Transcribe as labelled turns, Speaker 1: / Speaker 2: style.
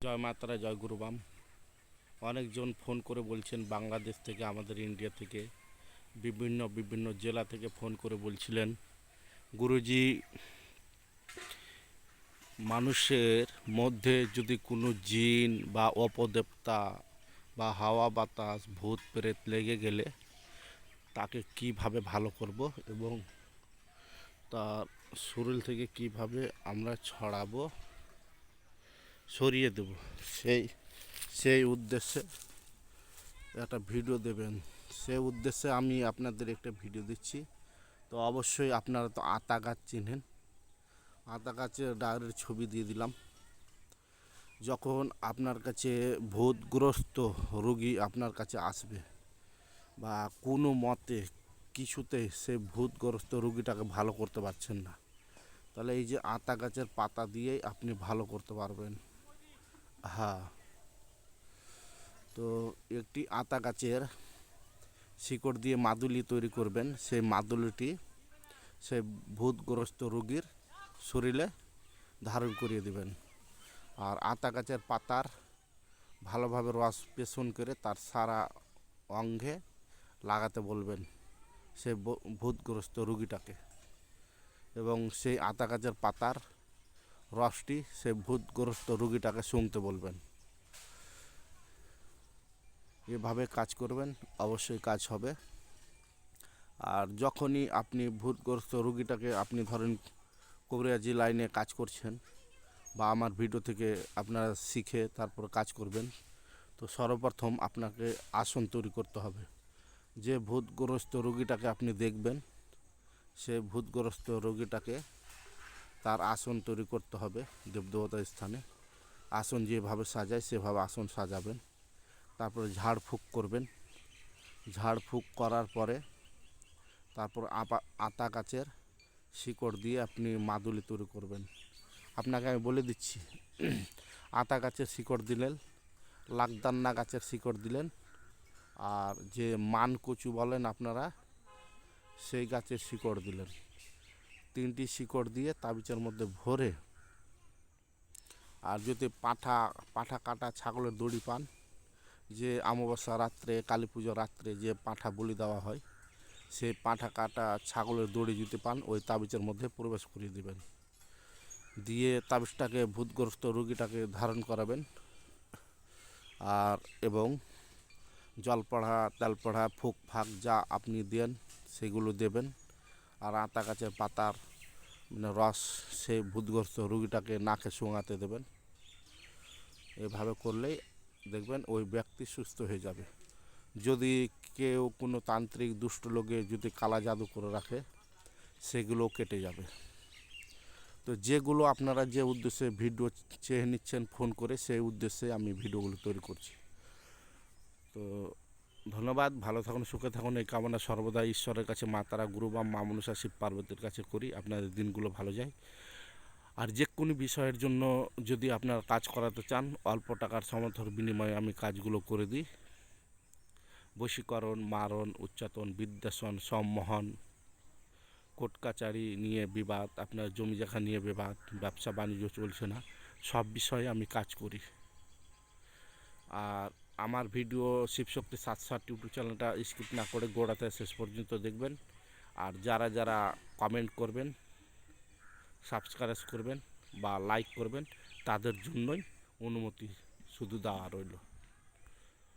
Speaker 1: জয় মাতারা জয় গুরুবাম অনেকজন ফোন করে বলছেন বাংলাদেশ থেকে, আমাদের ইন্ডিয়া থেকে, বিভিন্ন বিভিন্ন জেলা থেকে ফোন করে বলছিলেন। গুরুজি, মানুষের মধ্যে যদি কোনো জিন বা অপদেবতা বা হাওয়া বাতাস, ভূত, প্রেত লেগে গেলে তাকে কীভাবে ভালো করব এবং তার শরীর থেকে কীভাবে আমরা ছড়াবো সরিয়ে দেব। সেই সেই উদ্দেশ্যে একটা ভিডিও দেবেন। সেই উদ্দেশ্যে আমি আপনাদের একটা ভিডিও দিচ্ছি। তো অবশ্যই আপনারা তো আতা গাছ চিনেন। আতা গাছের ডায়ের ছবি দিয়ে দিলাম। যখন আপনার কাছে ভূতগ্রস্ত রোগী আপনার কাছে আসবে বা কোনো মতে কিছুতে সে ভূতগ্রস্ত রোগীটাকে ভালো করতে পারছেন না, তাহলে এই যে আতা গাছের পাতা দিয়েই আপনি ভালো করতে পারবেন। হ্যাঁ। তো একটি আতা গাছের শিকড় দিয়ে মাদুলি তৈরি করবেন। সেই মাদুলিটি সেই ভূতগ্রস্ত রোগীর শরীরে ধারণ করিয়ে দিবেন। আর আতা গাছের পাতার ভালোভাবে রস পেষণ করে তার সারা অঙ্গে লাগাতে বলবেন সে ভূতগ্রস্ত রুগীটাকে। এবং সেই আতা গাছের পাতার রসটি সেই ভূতগ্রস্ত রুগীটাকে শুংতে বলবেন। এভাবে কাজ করবেন, অবশ্যই কাজ হবে। আর যখনই আপনি ভূতগ্রস্ত রুগীটাকে আপনি ধরেন কবিরাজি লাইনে কাজ করছেন বা আমার ভিডিও থেকে আপনারা শিখে তারপর কাজ করবেন, তো সর্বপ্রথম আপনাকে আসন তৈরি করতে হবে। যে ভূতগ্রস্ত রোগীটাকে আপনি দেখবেন, সে ভূতগ্রস্ত রোগীটাকে তার আসন তৈরি করতে হবে দেবদেবতার স্থানে। আসন যেভাবে সাজায়, সেভাবে আসন সাজাবেন। তারপরে ঝাড়ফুঁক করবেন। ঝাড়ফুঁক করার পরে তারপর আপা, আতা গাছের শিকড় দিয়ে আপনি মাদুলি তৈরি করবেন। আপনাকে আমি বলে দিচ্ছি, আতা গাছের শিকড় দিলেন লাকদান্না গাছের শিকড় দিলেন, আর যে মান কচু বলেন আপনারা, সেই গাছের শিকড় দিলেন। তিনটি শিকড় দিয়ে তাবিজের মধ্যে ভরে আর যদি পাঠা পাঠা কাটা ছাগলের দড়ি পান, যে অমাবস্যা রাত্রে, কালী পুজো রাত্রে যে পাঁঠা বলি দেওয়া হয়, সেই পাঁঠা কাটা ছাগলের দড়ি যদি পান, ওই তাবিজের মধ্যে প্রবেশ করিয়ে দেবেন। দিয়ে তাবিজটাকে ভূতগ্রস্ত রোগীটাকে ধারণ করাবেন। আর এবং জল পড়া তেল পড়া ফুক, ফাঁক যা আপনি দেন, সেগুলো দেবেন। আর আতা গাছের পাতার মানে রস সেই ভূতগ্রস্ত রুগীটাকে নাকে শুঙাতে দেবেন। এভাবে করলেই দেখবেন ওই ব্যক্তি সুস্থ হয়ে যাবে। যদি কেউ কোনো তান্ত্রিক দুষ্ট লোকে যদি কালা জাদু করে রাখে সেগুলো কেটে যাবে। তো যেগুলো আপনারা যে উদ্দেশ্যে ভিডিও চেয়ে নিচ্ছেন, ফোন করে সেই উদ্দেশ্যে আমি ভিডিওগুলো তৈরি করছি। তো ধন্যবাদ, ভালো থাকুন, সুখে থাকুন, এই কামনা সর্বদা ঈশ্বরের কাছে, মা তারা, গুরু বা মা মনুষা শিব পার্বতীর কাছে করি, আপনাদের দিনগুলো ভালো যায়। আর যে কোনো বিষয়ের জন্য যদি আপনারা কাজ করাতে চান, অল্প টাকার সমর্থর বিনিময়ে আমি কাজগুলো করে দিই। বশীকরণ, মারণ, উচ্চাতন বিদ্যাসন সম্মোহন, কোর্ট কাচারি নিয়ে বিবাদ, আপনার জমি জায়গা নিয়ে বিবাদ, ব্যবসা বাণিজ্য চলছে না, সব বিষয়ে আমি কাজ করি। আর আমার ভিডিও শিবশক্তি সাত সাত ইউটিউব চ্যানেলটা স্কিপ না করে গোড়াতে শেষ পর্যন্ত দেখবেন। আর যারা যারা কমেন্ট করবেন সাবস্ক্রাইব করবেন বা লাইক করবেন, তাদের জন্যই অনুমতি শুধু দেওয়া রইল।